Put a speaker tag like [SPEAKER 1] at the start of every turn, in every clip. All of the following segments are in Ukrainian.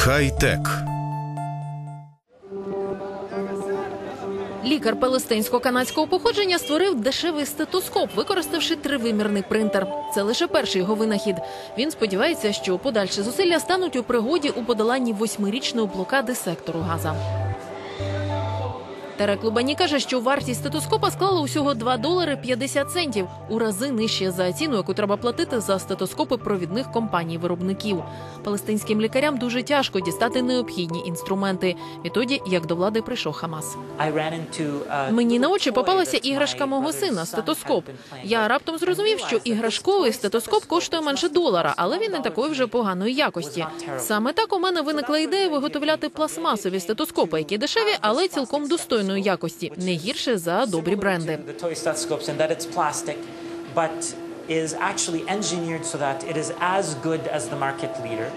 [SPEAKER 1] Хай-тек.
[SPEAKER 2] Лікар палестинсько-канадського походження створив дешевий стетоскоп, використавши тривимірний принтер. Це лише перший його винахід. Він сподівається, що подальші зусилля стануть у пригоді у подоланні восьмирічної блокади сектору Газа. Терек Лубані каже, що вартість стетоскопа склала усього 2 долари 50 центів, у рази нижче за ціну, яку треба платити за стетоскопи провідних компаній-виробників. Палестинським лікарям дуже тяжко дістати необхідні інструменти. Відтоді, як до влади прийшов Хамас.
[SPEAKER 3] Мені на очі попалася іграшка мого сина стетоскоп.
[SPEAKER 2] Я раптом зрозумів, що іграшковий стетоскоп коштує менше долара, але він не такої вже поганої якості. Саме так у мене виникла ідея виготовляти пластмасові стетоскопи, які дешеві, але цілком достойної якості, не гірше за добрі бренди.
[SPEAKER 3] is actually engineered so that it is as good as the market leader.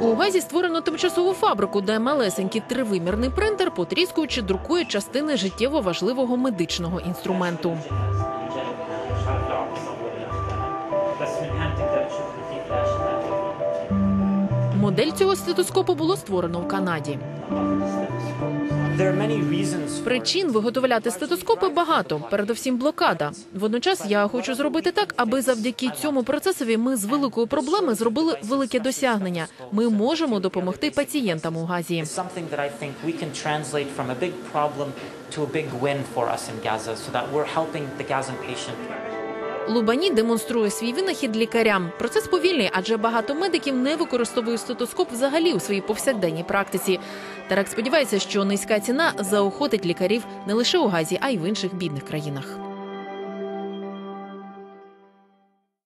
[SPEAKER 2] У газі створено тимчасову фабрику, де малесенький тривимірний принтер, потріскуючи, друкує частини життєво важливого медичного інструменту. Модель цього стетоскопу було створено в Канаді. Причин виготовляти стетоскопи багато, передусім блокада. Водночас я хочу зробити так, аби завдяки цьому процесові ми з великої проблеми зробили велике досягнення. Ми можемо допомогти пацієнтам у газі.
[SPEAKER 3] to a big win for us in Gaza so that we're helping the Gazan patient.
[SPEAKER 2] Лубані демонструє свій винахід лікарям. Процес повільний, адже багато медиків не використовують стетоскоп взагалі у своїй повсякденній практиці. Тарак сподівається, що низька ціна заохотить лікарів не лише у газі, а й в інших бідних країнах.